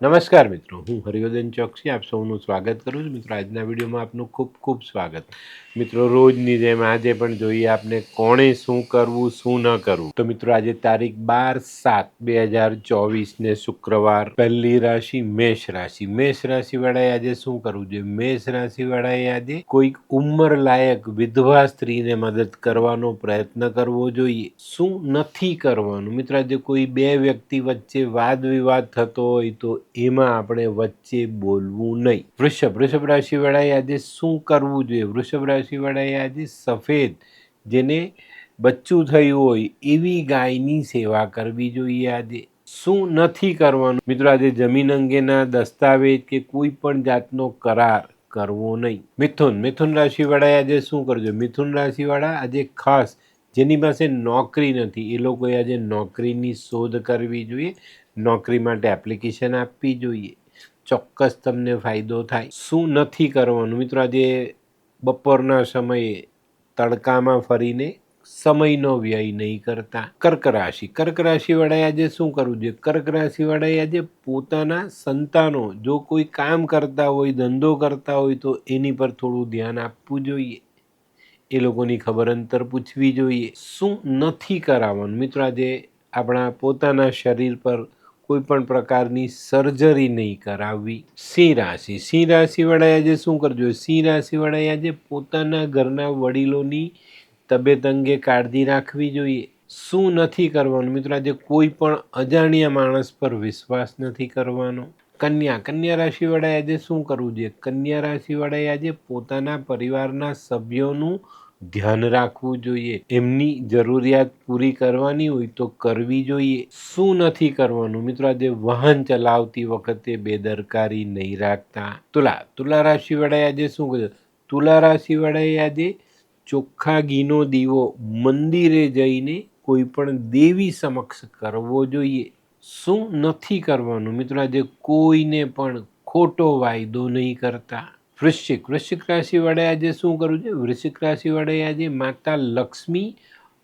નમસ્કાર મિત્રો, હું હરિવર્ધન ચોકસી, આપ સૌનું સ્વાગત કરું છું. મિત્રો, આજના વિડીયોમાં આપનું ખૂબ ખૂબ સ્વાગત. મિત્રો, રોજની જેમ આજે પણ જોઈએ આપને કોણે શું કરવું, શું ન કરવું. તો મિત્રો, આજે તારીખ બાર સાત બે હજાર ચોવીસને શુક્રવાર, પહેલી રાશિ મેષ રાશિ. મેષ રાશિવાળાએ આજે શું કરવું જોઈએ? મેષ રાશિવાળાએ આજે કોઈક ઉંમર લાયક વિધવા સ્ત્રીને મદદ કરવાનો પ્રયત્ન કરવો જોઈએ. શું નથી કરવાનું? મિત્રો, આજે કોઈ બે વ્યક્તિ વચ્ચે વાદ વિવાદ થતો હોય તો એમાં આપણે વચ્ચે બોલવું નહીં. વૃષભ વૃષભ રાશિવાળાએ આજે શું કરવું જોઈએ? વૃષભ રાશિવાળાએ આજે સફેદ, જેને બચ્ચું થયું હોય એવી ગાયની સેવા કરવી જોઈએ આજે. શું નથી કરવાનું? મિત્રો, આજે જમીન અંગેના દસ્તાવેજ કે કોઈ પણ જાતનો કરાર કરવો નહીં. મિથુન મિથુન રાશિવાળાએ આજે શું કરવું જોઈએ મિથુન રાશિવાળા આજે ખાસ જેની પાસે નોકરી નથી. એ લોકોએ આજે નોકરીની શોધ કરવી જોઈએ, નોકરી માટે એપ્લિકેશન આપવી જોઈએ. ચોક્કસ તમને ફાયદો થાય. શું નથી કરવાનું? મિત્રો, આજે બપોરના સમયે તડકામાં ફરીને સમયનો વ્યય નહીં કરતા. કર્ક રાશિ. કર્ક રાશિવાળાએ આજે શું કરવું જોઈએ? કર્ક રાશિવાળાએ આજે પોતાના સંતાનો, જો કોઈ કામ કરતા હોય, ધંધો કરતા હોય, તો એની પર થોડું ધ્યાન આપવું જોઈએ. એ લોકોની ખબર અંતર પૂછવી જોઈએ. શું નથી કરાવવાનું? મિત્રો, આજે આપણા પોતાના શરીર પર કોઈ પણ પ્રકારની સર્જરી નહીં કરાવવી. સિંહ રાશિ. સિંહ રાશિવાળાએ આજે શું કરવું જોઈએ? સિંહ રાશિવાળાએ આજે પોતાના ઘરના વડીલોની તબિયત અંગે કાળજી રાખવી જોઈએ. શું નથી કરવાનું? મિત્રો, આજે કોઈ પણ અજાણ્યા માણસ પર વિશ્વાસ નથી કરવાનો. કન્યા. કન્યા રાશિવાળાએ આજે શું કરવું જોઈએ? કન્યા રાશિવાળાએ આજે પોતાના પરિવારના સભ્યોનું ધ્યાન રાખવું જોઈએ. એમની જરૂરિયાત પૂરી કરવાની હોય તો કરવી જોઈએ. શું નથી કરવાનું? મિત્રો, આજે વાહન ચલાવતી વખતે બેદરકારી નહીં રાખતા. તુલા તુલા રાશિવાળાએ આજે શું કર્યું? તુલા રાશિવાળાએ આજે ચોખ્ખા ઘીનો દીવો મંદિરે જઈને કોઈ પણ દેવી સમક્ષ કરવો જોઈએ. શું નથી કરવાનું? મિત્રો, આજે કોઈને પણ ખોટો વાયદો નહીં કરતા. વૃશ્ચિક. વૃશ્ચિક રાશિવાળાએ આજે શું કરવું છે? વૃશ્ચિક રાશિવાળાએ આજે માતા લક્ષ્મી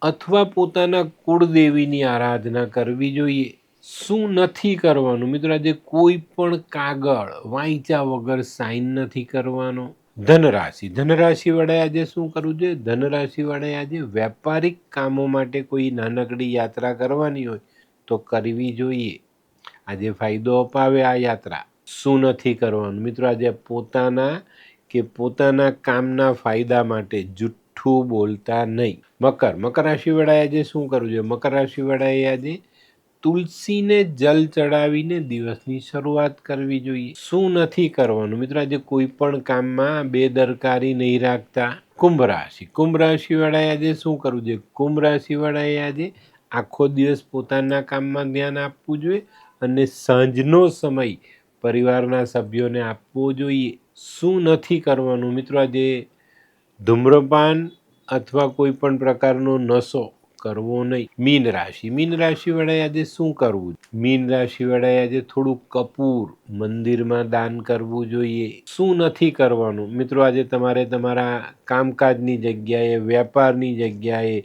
અથવા પોતાના કુળદેવીની આરાધના કરવી જોઈએ. શું નથી કરવાનું? મિત્રો, આજે કોઈ પણ કાગળ વાંચા વગર સાઇન નથી કરવાનો. ધનરાશિ. ધનરાશિવાળાએ આજે શું કરવું જોઈએ? વડે આજે વેપારિક કામો માટે કોઈ નાનકડી યાત્રા કરવાની હોય તો કરવી જોઈએ. આજે ફાયદો અપાવે આ યાત્રા. શું નથી કરવાનું? મિત્રો, આજે પોતાના કે પોતાના કામના ફાયદા માટે જુઠ્ઠું બોલતા નહીં. મકર મકર રાશિવાળાએ આજે શું કરવું જોઈએ? મકર રાશિવાળાએ આજે તુલસીને જલ ચડાવીને દિવસની શરૂઆત કરવી જોઈએ. શું નથી કરવાનું? મિત્રો, આજે કોઈ પણ કામમાં બેદરકારી નહીં રાખતા. કુંભ રાશિ. કુંભ રાશિવાળાએ આજે શું કરવું જોઈએ? કુંભ રાશિવાળાએ આજે આખો દિવસ પોતાના કામમાં ધ્યાન આપવું જોઈએ અને સાંજનો સમય પરિવારના સભ્યોને આપવો જોઈએ. શું નથી કરવાનું? મિત્રો, આજે ધૂમ્રપાન અથવા કોઈ પણ પ્રકારનો નશો કરવો નહીં. મીન રાશિ. મીન રાશિવાળાએ આજે શું કરવું? મીન રાશિવાળાએ આજે થોડું કપૂર મંદિરમાં દાન કરવું જોઈએ. શું નથી કરવાનું? મિત્રો, આજે તમારે તમારા કામકાજની જગ્યાએ, વ્યાપારની જગ્યાએ